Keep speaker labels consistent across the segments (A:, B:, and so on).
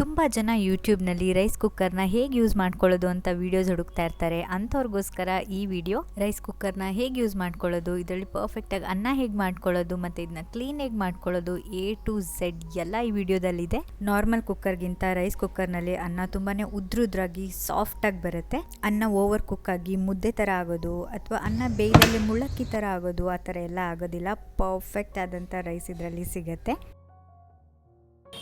A: ತುಂಬ ಜನ ಯೂಟ್ಯೂಬ್ನಲ್ಲಿ ರೈಸ್ ಕುಕ್ಕರ್ನ ಹೇಗೆ ಯೂಸ್ ಮಾಡ್ಕೊಳ್ಳೋದು ಅಂತ ವೀಡಿಯೋಸ್ ಹುಡುಕ್ತಾ ಇರ್ತಾರೆ. ಅಂಥವ್ರಿಗೋಸ್ಕರ ಈ ವಿಡಿಯೋ ರೈಸ್ ಕುಕ್ಕರ್ನ ಹೇಗೆ ಯೂಸ್ ಮಾಡ್ಕೊಳ್ಳೋದು, ಇದರಲ್ಲಿ ಪರ್ಫೆಕ್ಟಾಗಿ ಅನ್ನ ಹೇಗೆ ಮಾಡ್ಕೊಳ್ಳೋದು ಮತ್ತು ಇದನ್ನ ಕ್ಲೀನ್ ಹೇಗೆ ಮಾಡ್ಕೊಳ್ಳೋದು ಎ ಟು ಝೆಡ್ ಎಲ್ಲ ಈ ವಿಡಿಯೋದಲ್ಲಿದೆ ನಾರ್ಮಲ್ ಕುಕ್ಕರ್ಗಿಂತ ರೈಸ್ ಕುಕ್ಕರ್ನಲ್ಲಿ ಅನ್ನ ತುಂಬಾ ಉದ್ರುದ್ರಾಗಿ ಸಾಫ್ಟಾಗಿ ಬರುತ್ತೆ. ಅನ್ನ ಓವರ್ ಕುಕ್ ಆಗಿ ಮುದ್ದೆ ಥರ ಆಗೋದು ಅಥವಾ ಅನ್ನ ಬೇಯ್ದಲ್ಲಿ ಮುಳ್ಳಕ್ಕಿ ಥರ ಆಗೋದು ಆ ಥರ ಎಲ್ಲ ಆಗೋದಿಲ್ಲ. ಪರ್ಫೆಕ್ಟ್ ಆದಂಥ ರೈಸ್ ಇದರಲ್ಲಿ ಸಿಗುತ್ತೆ.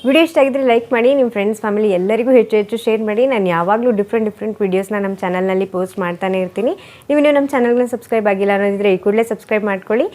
B: ವಿಡಿಯೋ ಇಷ್ಟ ಆಗಿದ್ರೆ ಲೈಕ್ ಮಾಡಿ, ನಿಮ್ಮ ಫ್ರೆಂಡ್ಸ್ ಫ್ಯಾಮಿಲಿ ಎಲ್ಲರಿಗೂ ಹೆಚ್ಚು ಹೆಚ್ಚು ಶೇರ್ ಮಾಡಿ. ನಾನು ಯಾವಾಗಲೂ ಡಿಫ್ರೆಂಟ್ ಡಿಫ್ರೆಂಟ್ ವೀಡಿಯೋಸ್ನ ನಮ್ಮ ಚಾನಲ್ನಲ್ಲಿ ಪೋಸ್ಟ್ ಮಾಡ್ತಾನೆ ಇರ್ತೀನಿ. ನೀವು ನಮ್ಮ ಚಾನಲ್ನ ಸಬ್ಸ್ಕ್ರೈಬ್ ಆಗಿಲ್ಲ ಅನ್ನೋದಿದ್ರೆ ಈ ಕೂಡಲೇ ಸಬ್ಸ್ಕ್ರೈಬ್ ಮಾಡ್ಕೊಳ್ಳಿ.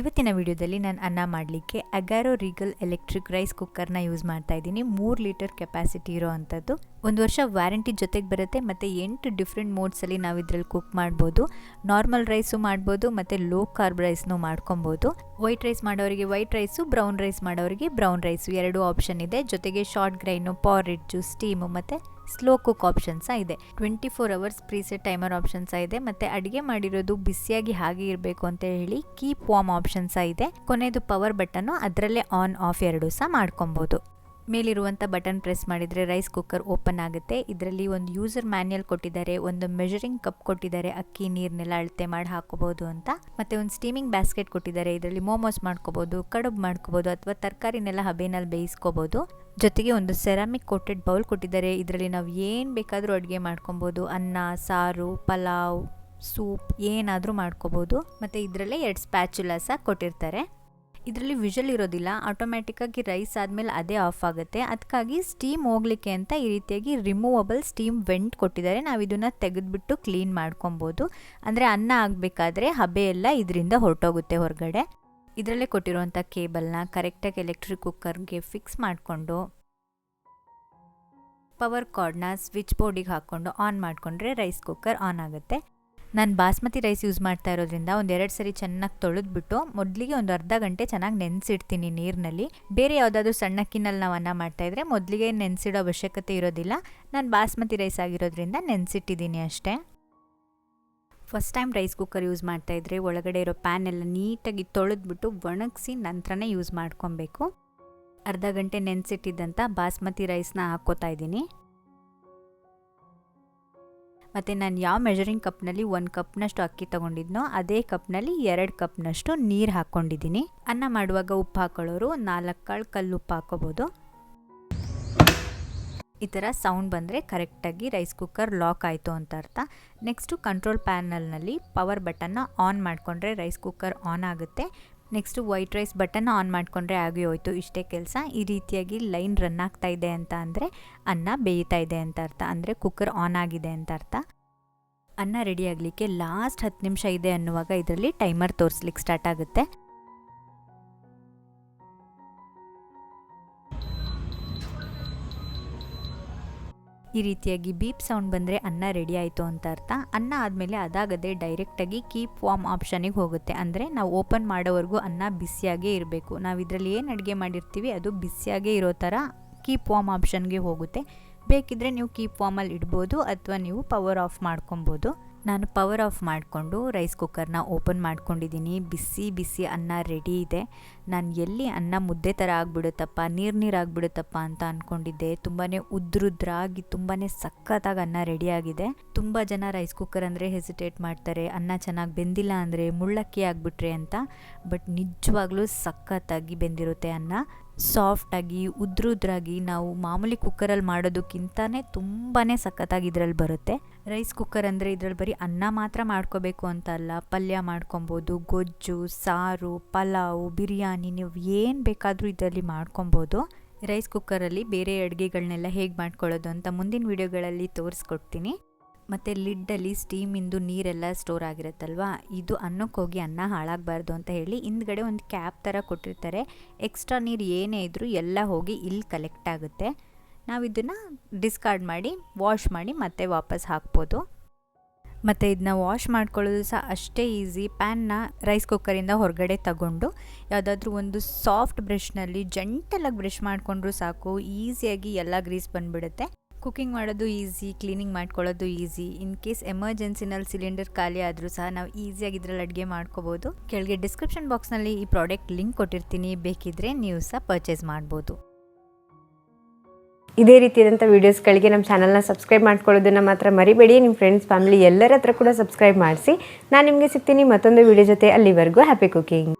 A: ಇವತ್ತಿನ ವಿಡಿಯೋದಲ್ಲಿ ನಾನು ಅನ್ನ ಮಾಡಲಿಕ್ಕೆ ಅಗಾರೋ ರೀಗಲ್ ಎಲೆಕ್ಟ್ರಿಕ್ ರೈಸ್ ಕುಕ್ಕರ್ನ ಯೂಸ್ ಮಾಡ್ತಾ ಇದ್ದೀನಿ. ಮೂರು ಲೀಟರ್ ಕೆಪಾಸಿಟಿ ಇರೋ ಅಂಥದ್ದು. ಒಂದು ವರ್ಷ ವ್ಯಾರಂಟಿ ಜೊತೆಗೆ ಬರುತ್ತೆ. ಮತ್ತು ಎಂಟು ಡಿಫ್ರೆಂಟ್ ಮೋಡ್ಸಲ್ಲಿ ನಾವು ಇದರಲ್ಲಿ ಕುಕ್ ಮಾಡ್ಬೋದು. ನಾರ್ಮಲ್ ರೈಸು ಮಾಡ್ಬೋದು, ಮತ್ತು ಲೋ ಕಾರ್ಬ್ ರೈಸ್ನೂ ಮಾಡ್ಕೊಬೋದು. ವೈಟ್ ರೈಸ್ ಮಾಡೋರಿಗೆ ವೈಟ್ ರೈಸು, ಬ್ರೌನ್ ರೈಸ್ ಮಾಡೋರಿಗೆ ಬ್ರೌನ್ ರೈಸು. ಎರಡು ಆಪ್ಷನ್ ಇದೆ. ಜೊತೆಗೆ ಶಾರ್ಟ್ ಗ್ರೈನು ಪಾರಿಡ್ಜು ಸ್ಟೀಮು, ಮತ್ತು ಸ್ಲೋ ಕುಕ್ ಆಪ್ಷನ್ಸ ಇದೆ. Twenty four hours preset timer options ಇದೆ. ಮತ್ತೆ ಅಡುಗೆ ಮಾಡಿರೋದು ಬಿಸಿಯಾಗಿ ಹಾಗೆ ಇರಬೇಕು ಅಂತ ಹೇಳಿ ಕೀಪ್ ವಾರ್ಮ್ ಸಹ ಇದೆ. ಕೊನೆಯದು ಪವರ್ ಬಟನ್ನು ಅದರಲ್ಲೇ ಆನ್ ಆಫ್ ಎರಡು ಸಹ ಮಾಡ್ಕೊಬೋದು. ಮೇಲಿರುವಂಥ ಬಟನ್ ಪ್ರೆಸ್ ಮಾಡಿದರೆ ರೈಸ್ ಕುಕ್ಕರ್ ಓಪನ್ ಆಗುತ್ತೆ. ಇದರಲ್ಲಿ ಒಂದು ಯೂಸರ್ ಮ್ಯಾನ್ಯಲ್ ಕೊಟ್ಟಿದ್ದಾರೆ, ಒಂದು ಮೆಜರಿಂಗ್ ಕಪ್ ಕೊಟ್ಟಿದ್ದಾರೆ, ಅಕ್ಕಿ ನೀರನ್ನೆಲ್ಲ ಅಳತೆ ಮಾಡಿ ಹಾಕೋಬಹುದು ಅಂತ. ಮತ್ತೆ ಒಂದು ಸ್ಟೀಮಿಂಗ್ ಬ್ಯಾಸ್ಕೆಟ್ ಕೊಟ್ಟಿದ್ದಾರೆ, ಇದರಲ್ಲಿ ಮೋಮೋಸ್ ಮಾಡ್ಕೋಬಹುದು, ಕಡುಬು ಮಾಡ್ಕೋಬಹುದು ಅಥವಾ ತರಕಾರಿನೆಲ್ಲ ಹಬೇನಲ್ಲಿ ಬೇಯಿಸ್ಕೋಬಹುದು. ಜೊತೆಗೆ ಒಂದು ಸೆರಾಮಿಕ್ ಕೋಟೆಡ್ ಬೌಲ್ ಕೊಟ್ಟಿದ್ದಾರೆ, ಇದರಲ್ಲಿ ನಾವು ಏನು ಬೇಕಾದರೂ ಅಡುಗೆ ಮಾಡ್ಕೊಬೋದು. ಅನ್ನ, ಸಾರು, ಪಲಾವ್, ಸೂಪ್ ಏನಾದರೂ ಮಾಡ್ಕೋಬೋದು. ಮತ್ತು ಇದರಲ್ಲೇ ಎರಡು ಸ್ಪ್ಯಾಚುಲಾಸ ಕೊಟ್ಟಿರ್ತಾರೆ. ಇದರಲ್ಲಿ ವಿಷಲ್ ಇರೋದಿಲ್ಲ. ಆಟೋಮ್ಯಾಟಿಕ್ಕಾಗಿ ರೈಸ್ ಆದಮೇಲೆ ಅದೇ ಆಫ್ ಆಗುತ್ತೆ. ಅದಕ್ಕಾಗಿ ಸ್ಟೀಮ್ ಹೋಗ್ಲಿಕ್ಕೆ ಅಂತ ಈ ರೀತಿಯಾಗಿ ರಿಮೂವಬಲ್ ಸ್ಟೀಮ್ ವೆಂಟ್ ಕೊಟ್ಟಿದ್ದಾರೆ. ನಾವು ಇದನ್ನು ತೆಗೆದುಬಿಟ್ಟು ಕ್ಲೀನ್ ಮಾಡ್ಕೊಬೋದು. ಅಂದರೆ ಅನ್ನ ಆಗಬೇಕಾದ್ರೆ ಹಬೆ ಎಲ್ಲ ಇದರಿಂದ ಹೊರಟೋಗುತ್ತೆ ಹೊರಗಡೆ. ಇದರಲ್ಲೇ ಕೊಟ್ಟಿರುವಂಥ ಕೇಬಲ್ನ ಕರೆಕ್ಟಾಗಿ ಎಲೆಕ್ಟ್ರಿಕ್ ಕುಕ್ಕರ್ಗೆ ಫಿಕ್ಸ್ ಮಾಡಿಕೊಂಡು ಪವರ್ ಕಾರ್ಡ್ನ ಸ್ವಿಚ್ ಬೋರ್ಡಿಗೆ ಹಾಕ್ಕೊಂಡು ಆನ್ ಮಾಡಿಕೊಂಡ್ರೆ ರೈಸ್ ಕುಕ್ಕರ್ ಆನ್ ಆಗುತ್ತೆ. ನಾನು ಬಾಸ್ಮತಿ ರೈಸ್ ಯೂಸ್ ಮಾಡ್ತಾ ಇರೋದ್ರಿಂದ ಒಂದು ಎರಡು ಸರಿ ಚೆನ್ನಾಗಿ ತೊಳೆದ್ಬಿಟ್ಟು ಮೊದಲಿಗೆ ಒಂದು ಅರ್ಧ ಗಂಟೆ ಚೆನ್ನಾಗಿ ನೆನೆಸಿಡ್ತೀನಿ ನೀರಿನಲ್ಲಿ. ಬೇರೆ ಯಾವುದಾದ್ರೂ ಸಣ್ಣಕ್ಕಿನಲ್ಲಿ ನಾವು ಅನ್ನ ಮಾಡ್ತಾ ಇದ್ರೆ ಮೊದಲಿಗೆ ನೆನೆಸಿಡೋ ಅವಶ್ಯಕತೆ ಇರೋದಿಲ್ಲ. ನಾನು ಬಾಸ್ಮತಿ ರೈಸ್ ಆಗಿರೋದ್ರಿಂದ ನೆನೆಸಿಟ್ಟಿದ್ದೀನಿ ಅಷ್ಟೇ. First time rice cooker use ಮಾಡ್ತಾಯಿದ್ರೆ ಒಳಗಡೆ ಇರೋ ಪ್ಯಾನ್ ಎಲ್ಲ ನೀಟಾಗಿ ತೊಳೆದ್ಬಿಟ್ಟು ಒಣಗಿಸಿ ನಂತರನೇ ಯೂಸ್ ಮಾಡ್ಕೊಬೇಕು. ಅರ್ಧ ಗಂಟೆ ನೆನೆಸಿಟ್ಟಿದ್ದಂಥ ಬಾಸ್ಮತಿ ರೈಸ್ನ ಹಾಕ್ಕೋತಾ ಇದ್ದೀನಿ. ಮತ್ತು ನಾನು ಯಾವ ಮೆಜರಿಂಗ್ ಕಪ್ನಲ್ಲಿ ಒಂದು ಕಪ್ನಷ್ಟು ಅಕ್ಕಿ ತೊಗೊಂಡಿದ್ನೋ ಅದೇ ಕಪ್ನಲ್ಲಿ ಎರಡು ಕಪ್ನಷ್ಟು ನೀರು ಹಾಕ್ಕೊಂಡಿದ್ದೀನಿ ಅನ್ನ ಮಾಡುವಾಗ ಉಪ್ಪು ಹಾಕೊಳ್ಳೋರು ನಾಲ್ಕು ಕಾಳು ಕಲ್ಲು ಉಪ್ಪು ಹಾಕೋಬೋದು. ಈ ಥರ ಸೌಂಡ್ ಬಂದರೆ ಕರೆಕ್ಟಾಗಿ ರೈಸ್ ಕುಕ್ಕರ್ ಲಾಕ್ ಆಯಿತು ಅಂತ ಅರ್ಥ. ನೆಕ್ಸ್ಟು ಕಂಟ್ರೋಲ್ ಪ್ಯಾನಲ್ನಲ್ಲಿ ಪವರ್ ಬಟನ್ನ ಆನ್ ಮಾಡಿಕೊಂಡ್ರೆ ರೈಸ್ ಕುಕ್ಕರ್ ಆನ್ ಆಗುತ್ತೆ. Next white rice button on ಮಾಡಿಕೊಂಡ್ರೆ ಆಗಿ ಹೋಯ್ತು ಇಷ್ಟೇ ಕೆಲಸ. ಈ ರೀತಿಯಾಗಿ ಲೈನ್ ರನ್ ಆಗ್ತಾ ಇದೆ ಅಂತ ಅಂದರೆ ಅನ್ನ ಬೇಯ್ತಾ ಇದೆ ಅಂತ ಅರ್ಥ. ಅಂದರೆ ಕುಕ್ಕರ್ ಆನ್ ಆಗಿದೆ ಅಂತ ಅರ್ಥ. ಅನ್ನ ರೆಡಿ ಆಗಲಿಕ್ಕೆ ಲಾಸ್ಟ್ ಹತ್ತು ನಿಮಿಷ ಇದೆ ಅನ್ನುವಾಗ ಇದರಲ್ಲಿ ಟೈಮರ್ ತೋರಿಸ್ಲಿಕ್ಕೆ ಸ್ಟಾರ್ಟ್ ಆಗುತ್ತೆ. ಈ ರೀತಿಯಾಗಿ ಬೀಪ್ ಸೌಂಡ್ ಬಂದರೆ ಅನ್ನ ರೆಡಿ ಆಯಿತು ಅಂತ ಅರ್ಥ. ಅನ್ನ ಆದಮೇಲೆ ಅದಾಗದೆ ಡೈರೆಕ್ಟಾಗಿ ಕೀಪ್ ವಾಮ್ ಆಪ್ಷನಿಗೆ ಹೋಗುತ್ತೆ. ಅಂದರೆ ನಾವು ಓಪನ್ ಮಾಡೋವರೆಗೂ ಅನ್ನ ಬಿಸಿಯಾಗೇ ಇರಬೇಕು. ನಾವು ಇದರಲ್ಲಿ ಏನು ಅಡುಗೆ ಮಾಡಿರ್ತೀವಿ ಅದು ಬಿಸಿಯಾಗೇ ಇರೋ ಥರ ಕೀಪ್ ವಾಮ್ ಆಪ್ಷನ್ಗೆ ಹೋಗುತ್ತೆ. ಬೇಕಿದ್ದರೆ ನೀವು ಕೀಪ್ ವಾಮಲ್ಲಿ ಇಡ್ಬೋದು ಅಥವಾ ನೀವು ಪವರ್ ಆಫ್ ಮಾಡ್ಕೊಬೋದು. ನಾನು ಪವರ್ ಆಫ್ ಮಾಡಿಕೊಂಡು ರೈಸ್ ಕುಕ್ಕರ್ನ ಓಪನ್ ಮಾಡ್ಕೊಂಡಿದ್ದೀನಿ. ಬಿಸಿ ಬಿಸಿ ಅನ್ನ ರೆಡಿ ಇದೆ. ನಾನು ಎಲ್ಲಿ ಅನ್ನ ಮುದ್ದೆ ಥರ ಆಗಿಬಿಡುತ್ತಪ್ಪ, ನೀರು ನೀರು ಆಗಿಬಿಡುತ್ತಪ್ಪ ಅಂತ ಅಂದ್ಕೊಂಡಿದ್ದೆ ತುಂಬಾ ಉದ್ರುದ್ರಾಗಿ ತುಂಬಾ ಸಖತ್ತಾಗಿ ಅನ್ನ ರೆಡಿಯಾಗಿದೆ ತುಂಬ ಜನ ರೈಸ್ ಕುಕ್ಕರ್ ಅಂದರೆ ಹೆಸಿಟೇಟ್ ಮಾಡ್ತಾರೆ. ಅನ್ನ ಚೆನ್ನಾಗಿ ಬೆಂದಿಲ್ಲ ಅಂದರೆ ಮುಳ್ಳಕ್ಕಿ ಆಗಿಬಿಟ್ರೆ ಅಂತ. ಬಟ್ ನಿಜವಾಗ್ಲೂ ಸಖತ್ತಾಗಿ ಬೆಂದಿರುತ್ತೆ ಅನ್ನ. ಸಾಫ್ಟಾಗಿ ಉದ್ರುದ್ರಾಗಿ ನಾವು ಮಾಮೂಲಿ ಕುಕ್ಕರಲ್ಲಿ ಮಾಡೋದಕ್ಕಿಂತನೇ ತುಂಬಾ ಸಖತ್ತಾಗಿ ಇದರಲ್ಲಿ ಬರುತ್ತೆ. ರೈಸ್ ಕುಕ್ಕರ್ ಅಂದರೆ ಇದರಲ್ಲಿ ಬರೀ ಅನ್ನ ಮಾತ್ರ ಮಾಡ್ಕೋಬೇಕು ಅಂತ ಅಲ್ಲ. ಪಲ್ಯ ಮಾಡ್ಕೊಬೋದು, ಗೊಜ್ಜು, ಸಾರು, ಪಲಾವು, ಬಿರಿಯಾನಿ ನೀವು ಏನು ಬೇಕಾದರೂ ಇದರಲ್ಲಿ ಮಾಡ್ಕೊಬೋದು. ರೈಸ್ ಕುಕ್ಕರಲ್ಲಿ ಬೇರೆ ಅಡುಗೆಗಳನ್ನೆಲ್ಲ ಹೇಗೆ ಮಾಡ್ಕೊಳ್ಳೋದು ಅಂತ ಮುಂದಿನ ವೀಡಿಯೋಗಳಲ್ಲಿ ತೋರಿಸ್ಕೊಡ್ತೀನಿ. ಮತ್ತು ಲಿಡ್ಡಲ್ಲಿ ಸ್ಟೀಮಿಂದು ನೀರೆಲ್ಲ ಸ್ಟೋರ್ ಆಗಿರುತ್ತಲ್ವಾ? ಇದು ಅನ್ನಕ್ಕೆ ಹೋಗಿ ಅನ್ನ ಹಾಳಾಗಬಾರ್ದು ಅಂತ ಹೇಳಿ ಹಿಂದ್ಗಡೆ ಒಂದು ಕ್ಯಾಪ್ ಥರ ಕೊಟ್ಟಿರ್ತಾರೆ. ಎಕ್ಸ್ಟ್ರಾ ನೀರು ಏನೇ ಇದ್ದರೂ ಎಲ್ಲ ಹೋಗಿ ಇಲ್ಲಿ ಕಲೆಕ್ಟ್ ಆಗುತ್ತೆ. ನಾವು ಇದನ್ನು ಡಿಸ್ಕಾರ್ಡ್ ಮಾಡಿ ವಾಶ್ ಮಾಡಿ ಮತ್ತೆ ವಾಪಸ್ ಹಾಕ್ಬೋದು. ಮತ್ತು ಇದನ್ನ ವಾಶ್ ಮಾಡ್ಕೊಳ್ಳೋದು ಸಹ ಅಷ್ಟೇ ಈಸಿ ಪ್ಯಾನ್ನ ರೈಸ್ ಕುಕ್ಕರಿಂದ ಹೊರಗಡೆ ತಗೊಂಡು, ಯಾವುದಾದ್ರೂ ಒಂದು ಸಾಫ್ಟ್ ಬ್ರಷ್ನಲ್ಲಿ ಜಂಟಲಾಗಿ ಬ್ರಷ್ ಮಾಡಿಕೊಂಡ್ರೂ ಸಾಕು ಈಸಿಯಾಗಿ ಎಲ್ಲ ಗ್ರೀಸ್ ಬಂದುಬಿಡುತ್ತೆ. ಕುಕಿಂಗ್ ಮಾಡೋದು ಈಸಿ ಕ್ಲೀನಿಂಗ್ ಮಾಡ್ಕೊಳ್ಳೋದು ಈಸಿ ಇನ್ ಕೇಸ್ ಎಮರ್ಜೆನ್ಸಿನಲ್ಲಿ ಸಿಲಿಂಡರ್ ಖಾಲಿ ಆದರೂ ಸಹ ನಾವು ಈಸಿಯಾಗಿ ಇದರಲ್ಲಿ ಅಡುಗೆ ಮಾಡ್ಕೋಬೋದು. ಕೆಳಗೆ ಡಿಸ್ಕ್ರಿಪ್ಷನ್ ಬಾಕ್ಸ್ನಲ್ಲಿ ಈ ಪ್ರಾಡಕ್ಟ್ ಲಿಂಕ್ ಕೊಟ್ಟಿರ್ತೀನಿ. ಬೇಕಿದ್ರೆ ನೀವು ಸಹ ಪರ್ಚೇಸ್ ಮಾಡ್ಬೋದು.
B: ಇದೇ ರೀತಿಯಾದಂಥ ವೀಡಿಯೋಸ್ಗಳಿಗೆ ನಮ್ಮ ಚಾನಲ್ನ ಸಬ್ಸ್ಕ್ರೈಬ್ ಮಾಡ್ಕೊಳ್ಳೋದನ್ನು ಮಾತ್ರ ಮರಿಬೇಡಿ. ನಿಮ್ಮ ಫ್ರೆಂಡ್ಸ್ ಫ್ಯಾಮಿಲಿ ಎಲ್ಲರ ಹತ್ರ ಕೂಡ ಸಬ್ಸ್ಕ್ರೈಬ್ ಮಾಡಿಸಿ. ನಾನು ನಿಮಗೆ ಸಿಗ್ತೀನಿ ಮತ್ತೊಂದು ವೀಡಿಯೋ ಜೊತೆ. ಅಲ್ಲಿವರೆಗೂ ಹ್ಯಾಪಿ ಕುಕಿಂಗ್